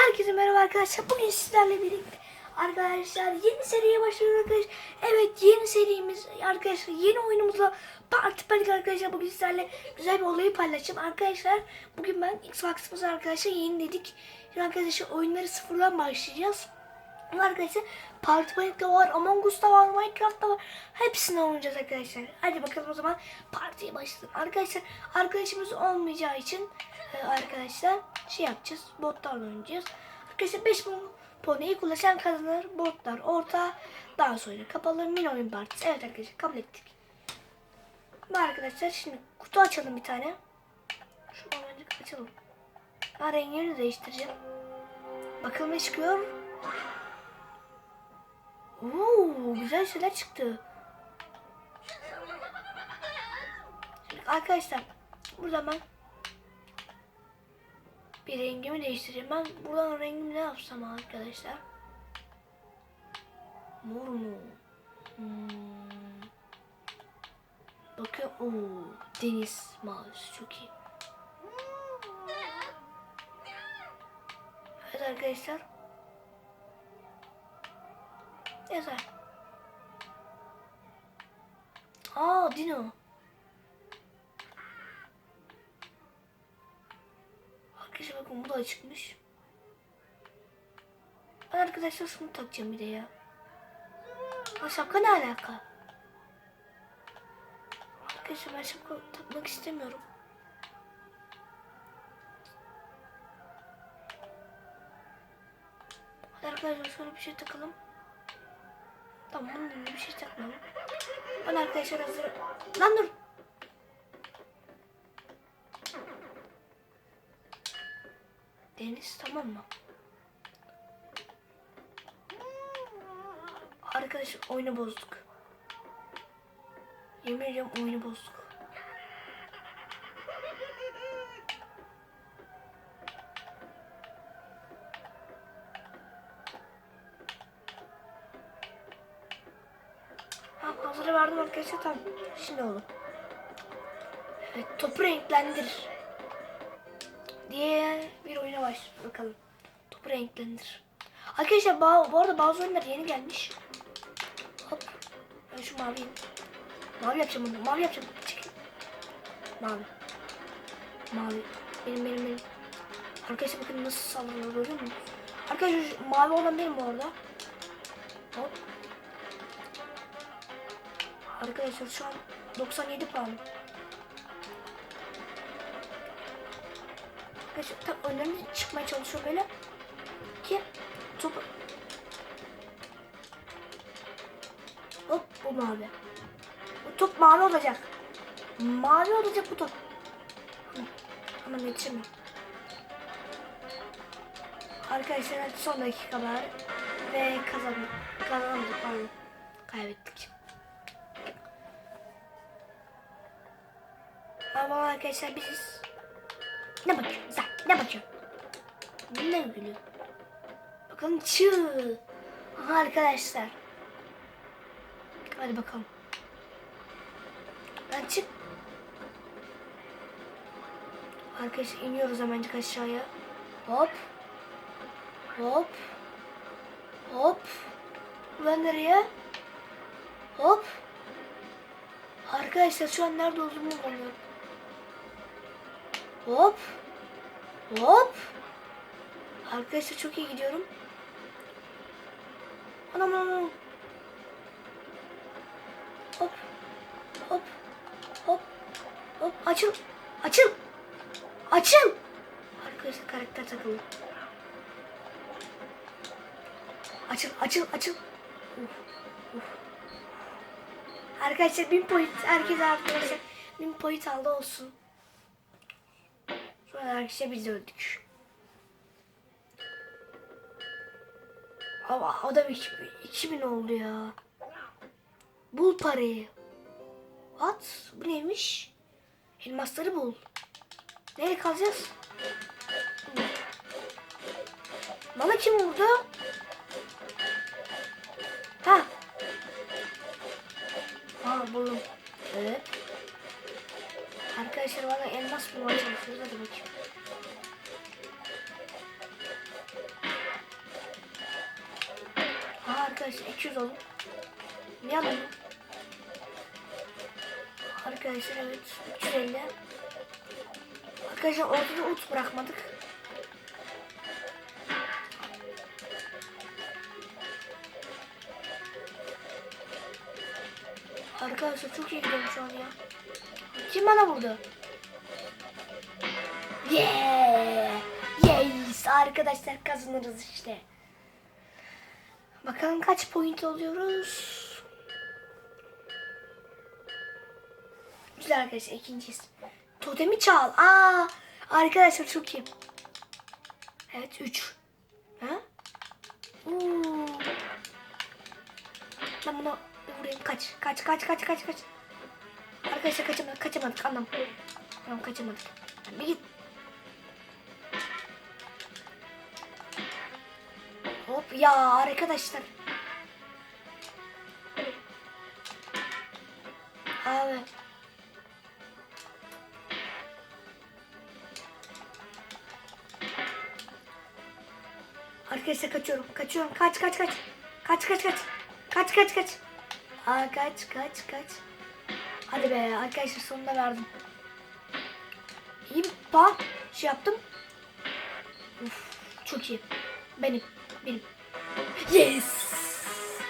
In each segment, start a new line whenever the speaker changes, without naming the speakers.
Herkese merhaba arkadaşlar. Bugün sizlerle birlikte arkadaşlar yeni seriye başlıyoruz arkadaşlar. Evet yeni serimiz arkadaşlar yeni oyunumuzla Parti Panik arkadaşlar. Bugün sizlerle güzel bir olayı paylaşacağım. Arkadaşlar bugün ben Xbox'ımızı arkadaşlar yeniledik. Şimdi arkadaşlar oyunları sıfırdan başlayacağız. Arkadaşlar Parti Panik'te var, Among Us'ta var, Minecraft'ta var. Hepsini oynayacağız arkadaşlar. Hadi bakalım o zaman partiye başlayalım. Arkadaşlar arkadaşımız olmayacağı için e, arkadaşlar şey yapacağız. Botlarla oynayacağız. Arkadaşlar 5 poniyi ulaşan kazanır. Botlar orta. Daha sonra kapalı mini oyun partisi. Evet arkadaşlar kabul ettik. Bu arkadaşlar şimdi kutu açalım bir tane. Şuradan önce açalım. Ben rengini değiştireceğim. Bakalım ne çıkıyor. Oo, güzel şeyler çıktı. Arkadaşlar burada ben bir rengimi değiştireyim. Ben buradan rengimi ne yapsam arkadaşlar? Mor mu? Hmm. Bakıyorum. Oo, deniz mavisi çok iyi. Evet arkadaşlar. Yazar. Aa Dino. Arkadaşlar bakın bu da çıkmış. Ben arkadaşlar şunu takacağım bir de ya. Ha şapka ne alaka? Arkadaşlar ben şapka takmak istemiyorum. Arkadaşlar şöyle bir şey takalım. Tamam önüne bir şey takmayalım. Ben arkadaşlar hazır. Lan dur. Deniz tamam mı? Arkadaşlar oyunu bozduk. Yemin ediyorum oyunu bozduk. Arkadaşlar tamam. Şimdi oldu. Evet topu renklendir. Diye bir oyuna baş bakalım. Topu renklendir. Arkadaşlar bu arada bazı oyunlar yeni gelmiş. Hop. Ben şu mavi Mavi yapacağım bunu. Mavi yapacağım. Çekil. Mavi. Mavi. Benim benim benim. Arkadaşlar bakın nasıl sallıyor görüyor musunuz? Arkadaşlar mavi olan benim bu arada. Hop. Arkadaşlar şu an 97 puan. Arkadaşlar tam önlerine çıkmaya çalışıyor böyle. Ki top... Hop bu mavi. Bu top mavi olacak. Mavi olacak bu top. Hemen yetişemiyorum. Arkadaşlar son dakikalar ve kazandık. Kazandık pardon. Kaybettik. Ama arkadaşlar biz ne bakıyorsun sen? Ne bakıyorsun? Ne gülüyor? Bakın çığ. Aha arkadaşlar. Hadi bakalım. Ben çık. Arkadaşlar iniyoruz hemencik aşağıya. Hop. Hop. Hop. Ben nereye? Hop. Arkadaşlar şu an nerede olduğumu bulamıyorum. Hop. Hop. Arkadaşlar çok iyi gidiyorum. Anam anam. Hop. Hop. Hop. Hop. Açıl. Açıl. Açıl. Arkadaşlar karakter takılı. Açıl. Açıl. Açıl. Uf, uf. Arkadaşlar bin point. Herkes arkadaşlar bin point aldı olsun. Arkadaşlar biz öldük. Ama da bir 2000 oldu ya. Bul parayı. What? Bu neymiş? Elmasları bul. Nereye kalacağız? Bana kim vurdu? Ha. Ha buldum. Evet. Arkadaşlar bana elmas bulmaya çalışıyoruz. Hadi bakayım. Aha arkadaşlar 200 oldu. Ne alalım? Arkadaşlar evet 350. Arkadaşlar ortada ut bırakmadık. Arkadaşlar çok iyi gidiyorum şu an ya. Kim bana vurdu? Yeah! Yes! Arkadaşlar kazanırız işte. Bakalım kaç point alıyoruz. Güzel arkadaşlar ikinciyiz. Totemi çal. Aa! Arkadaşlar çok iyi. Evet 3. Ha? Oo. Ben bir vurayım. Kaç. Kaç kaç kaç kaç kaç. Arkadaşlar kaçamadık. Kaçamadık. Anlam. Tamam kaçamadık. Bir git. Ya arkadaşlar. Abi. Arkadaşlar kaçıyorum. Kaçıyorum. Kaç kaç kaç. Kaç kaç kaç. Kaç kaç kaç. Aa kaç kaç kaç. Hadi be arkadaşlar sonunda verdim. İyi puan şey yaptım. Uf, çok iyi. Benim. Benim. Yes.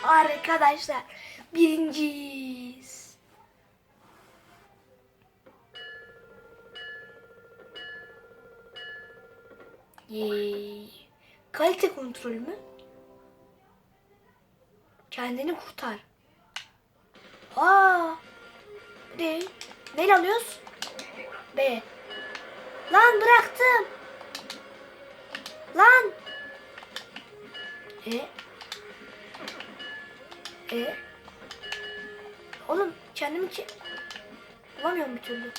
Arkadaşlar birinciyiz. Yay. Kalite kontrolü mü? Kendini kurtar. Aa. Ne? Neyle alıyoruz? B. Lan bıraktım. Lan. E. E. Oğlum kendimi ki bulamıyorum bir türlü.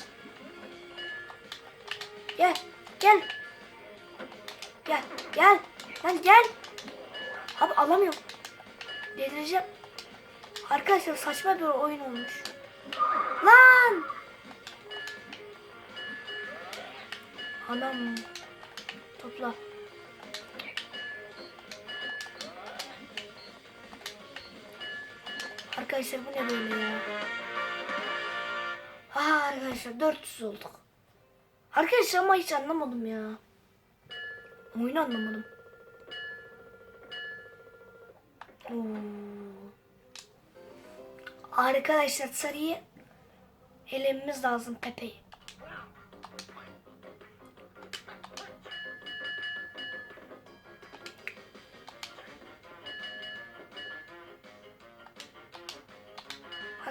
Gel. Gel. Gel. Gel. Lan gel. Abi alamıyorum. Delireceğim. Arkadaşlar saçma bir oyun olmuş. Lan. Anam. Topla. Arkadaşlar bu ne böyle ya? Aa arkadaşlar 400 olduk. Arkadaşlar ama hiç anlamadım ya. Oyunu anlamadım. Oo. Arkadaşlar sarıyı elememiz lazım Pepe'yi.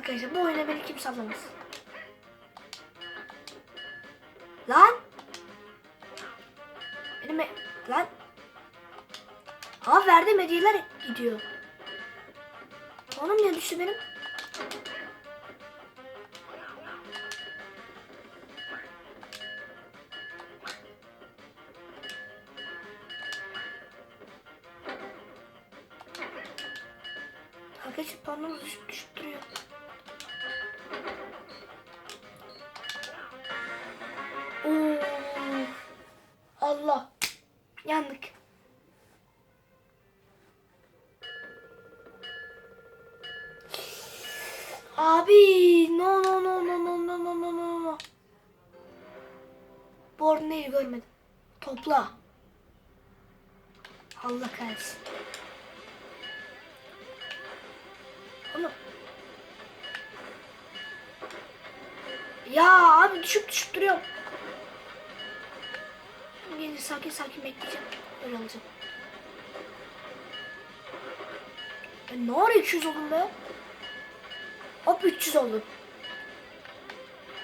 Arkadaşlar bu oyuna beni kimse alamaz. Lan! Benim lan! Abi verdiğim hediyeler gidiyor. Oğlum ne düştü benim? Allah kahretsin. Oğlum. Ya abi düşüp düşüp duruyorum. Yine sakin sakin bekleyeceğim. Öyle alacağım. Ben ne ara 200 oldum be? Hop 300 oldum.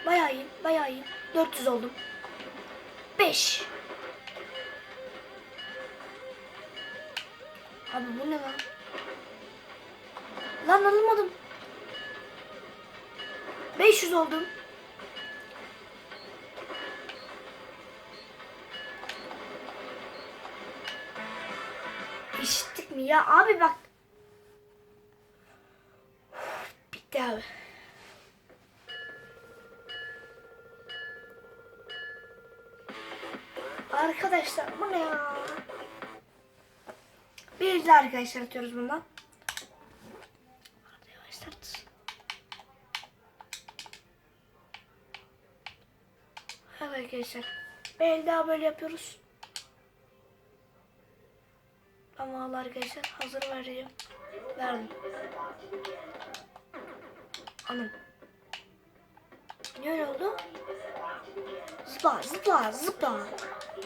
Bayağı iyi, bayağı iyi. 400 oldum. 5. Abi bu ne lan? Lan alınmadım. 500 oldum. İşittik mi ya? Abi bak. Bitti abi. Arkadaşlar bu ne ya? Bir de arkadaşlar atıyoruz bundan. Evet arkadaşlar. Bir daha böyle yapıyoruz. Ama arkadaşlar hazır vereyim. Verdim. Anam. Ne oldu? Zıpla zıpla zıpla.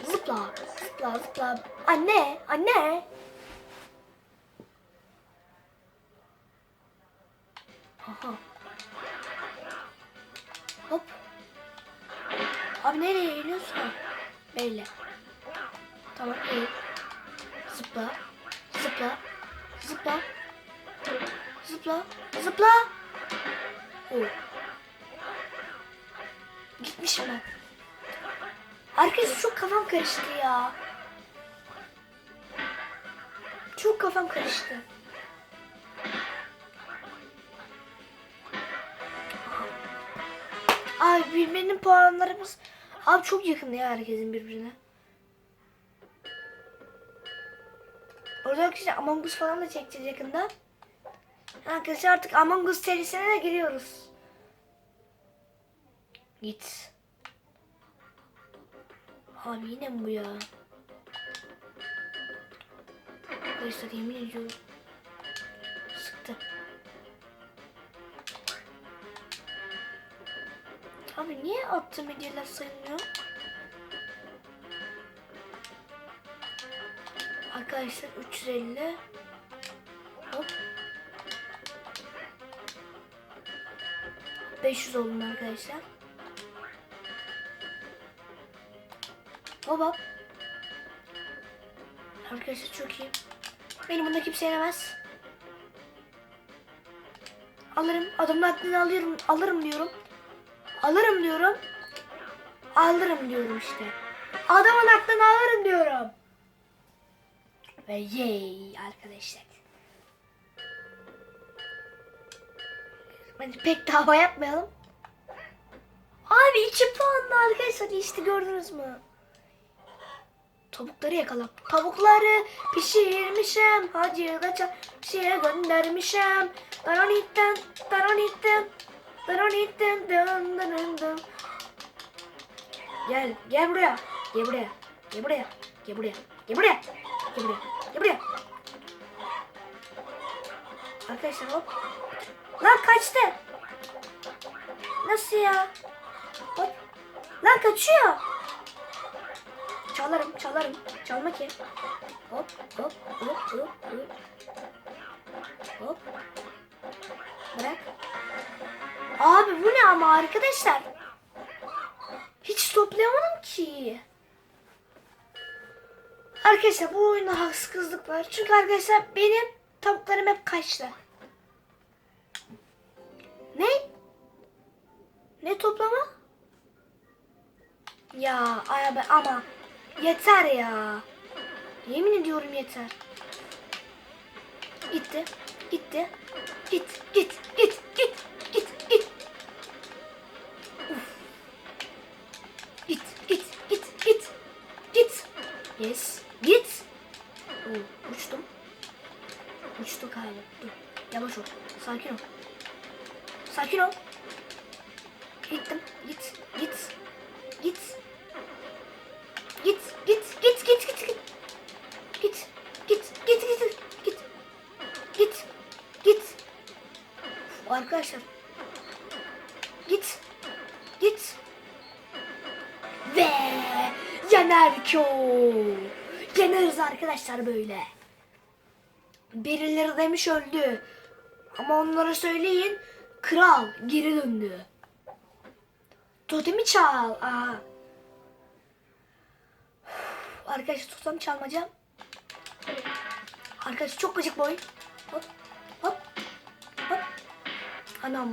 Zıpla zıpla zıpla. Anne anne. Aha. Hop. Abi nereye eğiliyorsun? Böyle. Tamam eğil. Zıpla. Zıpla. Zıpla. Zıpla. Zıpla. Oo. Gitmişim ben. Arkadaşlar çok kafam karıştı ya. Çok kafam karıştı. Abi birbirinin puanlarımız abi çok yakın ya herkesin birbirine. Orada arkadaşlar Among Us falan da çekeceğiz yakında. Arkadaşlar artık Among Us serisine de giriyoruz. Git. Abi yine bu ya? Arkadaşlar yemin ediyorum. Abi niye attığım hediyeler sayılmıyor? Arkadaşlar 350 Hop 500 oldum arkadaşlar. Hop hop. Arkadaşlar çok iyi. Beni bunda kimse yenemez. Alırım. Adamın aklını alıyorum. Alırım diyorum. Alırım diyorum. Alırım diyorum işte. Adamın aklını alırım diyorum. Ve yey arkadaşlar. Bence pek de hava yapmayalım. Abi iki puanlı arkadaşlar işte gördünüz mü? Tavukları yakala. Tavukları pişirmişim. Hacıya çarşıya göndermişim. Daronitten, daronitten, Gel, gel buraya. Gel buraya. Gel buraya. Gel buraya. Gel buraya. Gel buraya. Gel buraya. Arkadaşlar hop. Lan kaçtı. Nasıl ya? Hop. Lan kaçıyor. Çalarım, çalarım. Çalma ki. Hop, hop, hop, hop, hop. Hop. Bırak. Abi bu ne ama arkadaşlar? Hiç toplayamadım ki. Arkadaşlar bu oyunda haksızlık var. Çünkü arkadaşlar benim tavuklarım hep kaçtı. Ne? Ne toplama? Ya abi ama yeter ya. Yemin ediyorum yeter. Gitti. Gitti. Git. Git. Git. Yes. Git. Oo, uçtum. Uçtuk abi. Dur. Yavaş ol. Sakin ol. Sakin ol. Arkadaşlar böyle. Birileri demiş öldü. Ama onlara söyleyin. Kral geri döndü. Totemi çal. Aa. Arkadaşlar totem çalmaca. Arkadaşlar çok gıcık boy. Hop hop hop. Anam.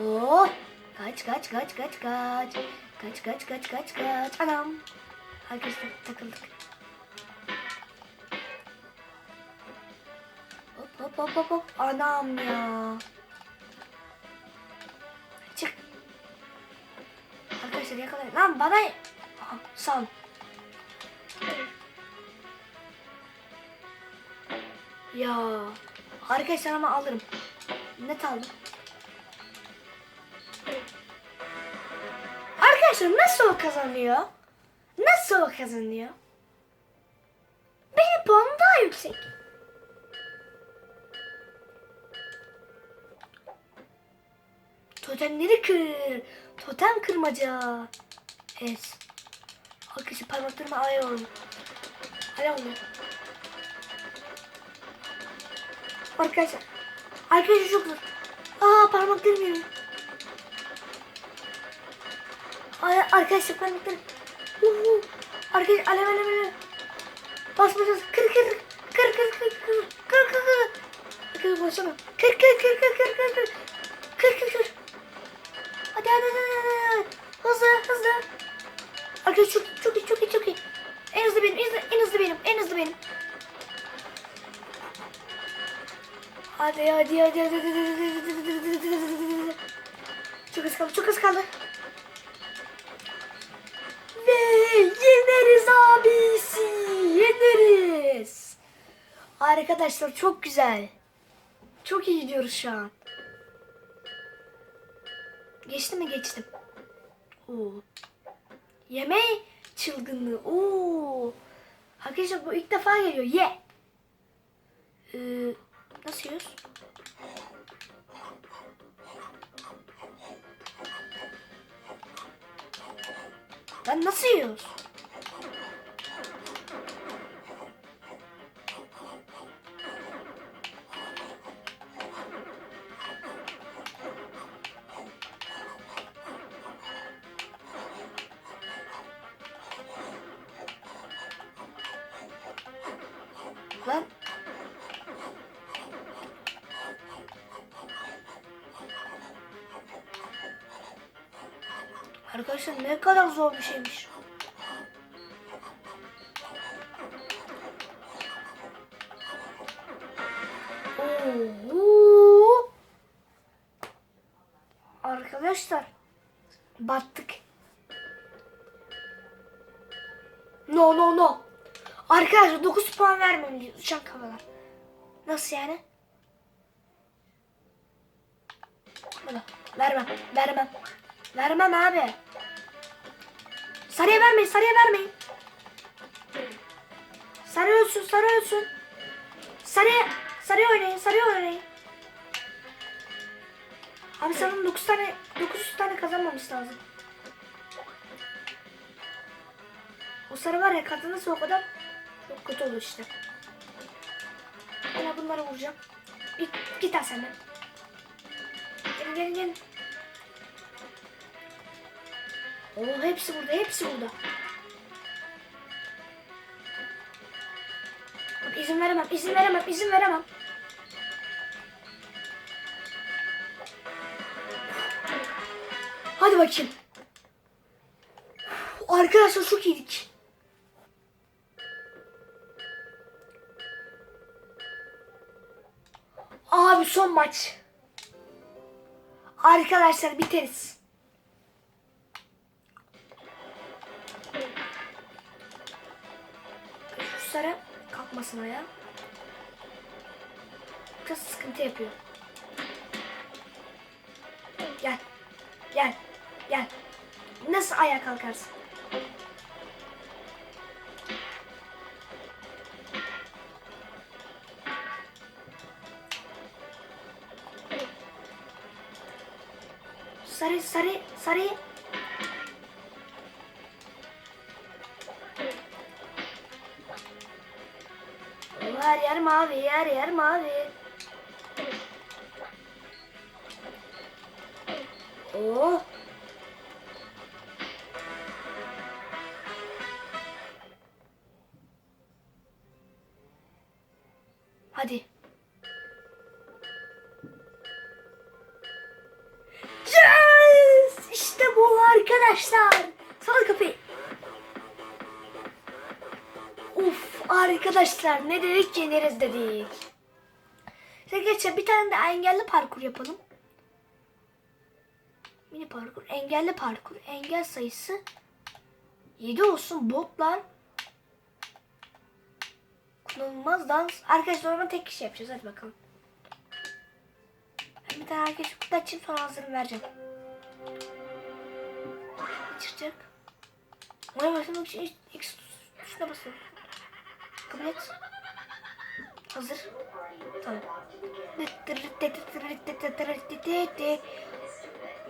Oh. Kaç kaç kaç kaç kaç. Kaç kaç kaç kaç kaç. Anam. Arkadaşlar takıldık. Hop hop hop hop hop. Anam ya. Çık. Arkadaşlar yakalayın. Lan bana... Aha, sal. Ya. Arkadaşlar ama alırım. Net aldım. Arkadaşlar nasıl o kazanıyor? Nasıl o kazanıyor? Benim puanım daha yüksek. Totemleri kır. Totem kırmaca. Evet. Arkadaşlar parmaklarımı alıyorum. Alıyorum. Arkadaşlar. Arkadaşlar çok zor. Aa parmaklarım yanıyor. Ay, arkadaşlar. Uhu. Arkadaşlar alev alev alev. Bas bas bas. Kır kır. Kır kır kır kır. Kır kır kır. Kır basana. Kır kır kır kır kır kır kır. Kır kır kır. Hadi hadi. hadi. Hızlı hızlı. Arkadaşlar çok, çok iyi çok iyi çok iyi. En hızlı benim en hızlı, en hızlı benim en hızlı benim. Hadi hadi hadi hadi hadi hadi hadi hadi hadi hadi hadi hadi. Çok az kaldı çok az kaldı. Ve yeneriz abisi yeneriz. Arkadaşlar çok güzel. Çok iyi gidiyoruz şu an. Geçti mi geçtim. Oo. Yeme çılgınlığı. Oo. Arkadaşlar bu ilk defa geliyor. Ye. Ee, nasıl yiyoruz? Lan nasıl yiyoruz? Arkadaşlar ne kadar zor bir şeymiş. Oo. Arkadaşlar battık. No no no. Arkadaşlar 9 puan vermemeliyiz uçan kafalar. Nasıl yani? Böyle. Vermem. Vermem. Vermem abi. Sarıya vermeyin. Sarıya vermeyin. Sarı ölsün. Sarı ölsün. Sarıya. Sarıya oynayın. Sarıya oynayın. Abi sanırım 9 tane 900 tane kazanmamış lazım. O sarı var ya kazanırsa o kadar çok kötü olur işte. Ben bunları vuracağım. Git, git sen de. Gelin gelin gelin. Oo hepsi burada hepsi burada. Bak, izin veremem izin veremem izin veremem. Hadi bakayım. Arkadaşlar çok iyiydik. Abi son maç. Arkadaşlar biteriz. Sarı kalkmasın ayağa. Biraz sıkıntı yapıyor. Gel. Gel. Gel. Nasıl ayağa kalkarsın? Sarı sarı sarı. Mavi, her yer mavi. Oh. Hadi. Arkadaşlar ne dedik yeneriz dedik. Arkadaşlar bir tane de engelli parkur yapalım. Mini parkur, engelli parkur. Engel sayısı 7 olsun botlar. Kullanılmaz dans. Arkadaşlar ona tek kişi yapacağız. Hadi bakalım. tane herkes kutu açayım sonra hazırını vereceğim. Çıkacak? Ona başlamak için X tuşuna basın. Kabul et. Hazır. Tamam. Ve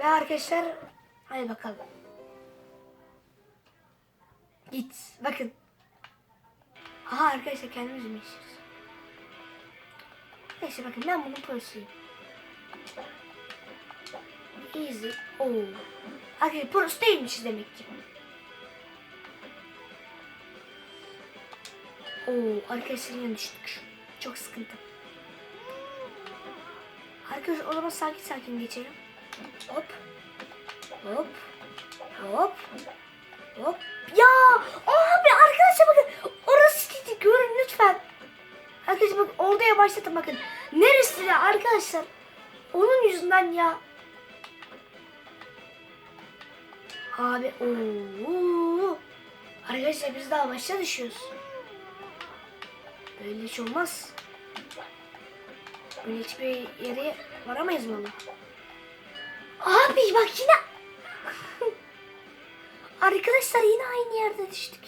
arkadaşlar hadi bakalım. Git. Bakın. Aha arkadaşlar kendimiz mi yaşıyoruz? Neyse bakın ben bunun prosuyum. Easy. Oo. Arkadaşlar pros değilmişiz demek ki. Oo arkadaşlar yine düştük. Çok sıkıntı. Arkadaşlar o zaman sakin sakin geçelim. Hop. Hop. Hop. Hop. Ya abi arkadaşlar bakın orası gitti görün lütfen. Arkadaşlar bakın orada yavaşlatın bakın. Neresi de arkadaşlar. Onun yüzünden ya. Abi ooo. Arkadaşlar biz daha başta düşüyoruz. Böyle hiç olmaz. Böyle hiçbir yere varamayız valla. Abi bak yine. Arkadaşlar yine aynı yerde düştük.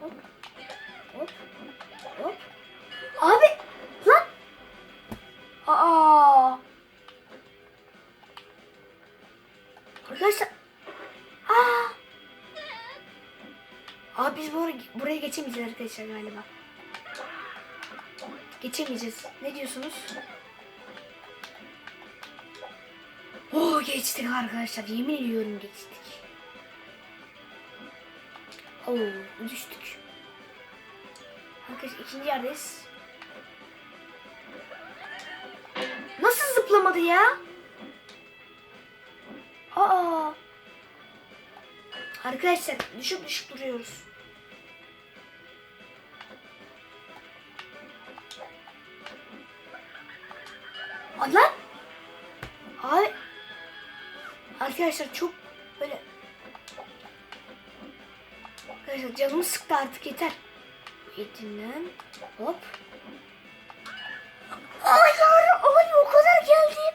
Hop. Hop. Hop. Abi lan. Aa. Geçemeyeceğiz arkadaşlar galiba. Geçemeyeceğiz. Ne diyorsunuz? Oh geçtik arkadaşlar. Yemin ediyorum geçtik. Oo düştük. Arkadaşlar ikinci yerdeyiz. Nasıl zıplamadı ya? Aa. Arkadaşlar düşüp düşüp duruyoruz. Allah! Abi Arkadaşlar çok böyle Arkadaşlar canımı sıktı artık yeter. Yetinden hop. Ay yavrum ay o kadar geldim.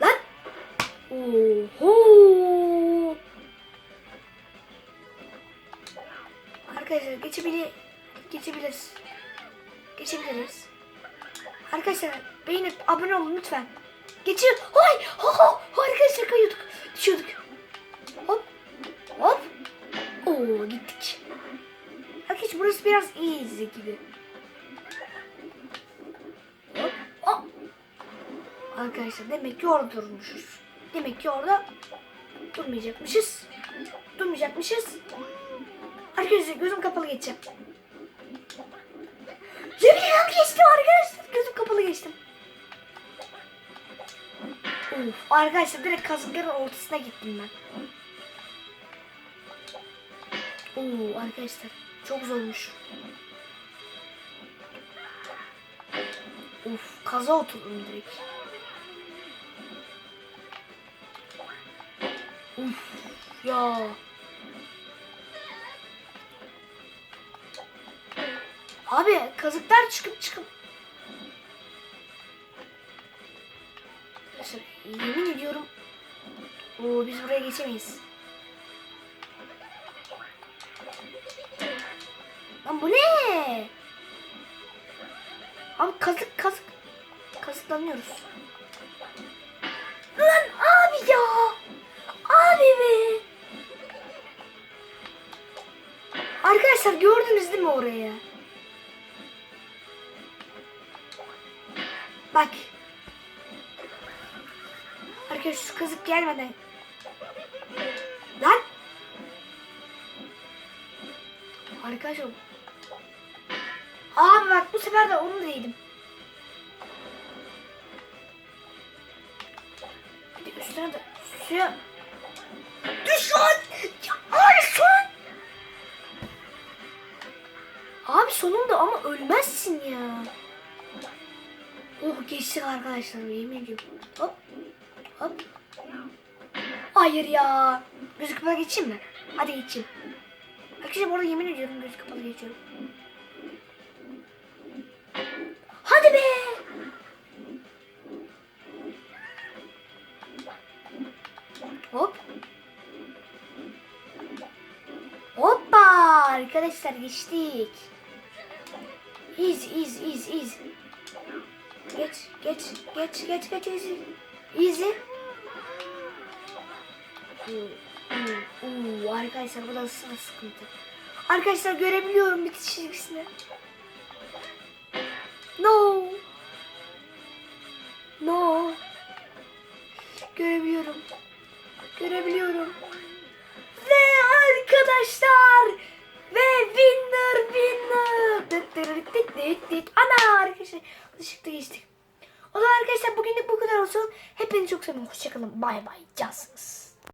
Lan. Oho. Arkadaşlar geçebilir geçebiliriz. Geçebiliriz. Arkadaşlar beğenip abone olun lütfen. Geçiyor. Hay! Ha, ha, arkadaşlar kayıyorduk. Düşüyorduk. Hop. Hop. Oo gittik. Arkadaşlar burası biraz easy gibi. Hop. Hop. Arkadaşlar demek ki orada durmuşuz. Demek ki orada durmayacakmışız. Durmayacakmışız. Arkadaşlar gözüm kapalı geçeceğim. Yemin ederim geçtim arkadaşlar. Gözüm kapalı geçtim. Of, arkadaşlar direkt kazıkların ortasına gittim ben. Oo arkadaşlar çok zormuş. Of kaza oturdum direkt. Uf ya. Abi kazıklar çıkıp çıkıp. Arkadaşlar yemin ediyorum. Oo biz buraya geçemeyiz. Lan bu ne? Abi kazık kazık. Kazıklanıyoruz. Lan abi ya. Abi be. Arkadaşlar gördünüz değil mi orayı? Bak. Arkadaşlar şu kazık gelmeden. Lan. Arkadaşlar. Abi bak bu sefer de onu da yedim. Bir de üstüne de suya. Düş lan. Ya, son. Abi sonunda ama ölmezsin ya. Oh geçtik arkadaşlar yemin ediyorum. Hop. Hop. Hayır ya. Gözükmeye geçeyim mi? Hadi geçeyim. Arkadaşlar bu arada yemin ediyorum göz kapalı geçiyorum. Hadi be! Hop. Hoppa! Arkadaşlar geçtik. Easy, easy, easy, easy. Geç, geç, geç, geç, geç, easy. Easy. Arkadaşlar bu da sıkıntı. Arkadaşlar görebiliyorum bitiş çizgisini. No. No. Görebiliyorum. Görebiliyorum. Ve arkadaşlar ve winner winner. Ana arkadaşlar ışıkta geçtik. O zaman arkadaşlar bugün de bu kadar olsun. Hepinizi çok seviyorum. Hoşçakalın. Bay bay. Cansınız.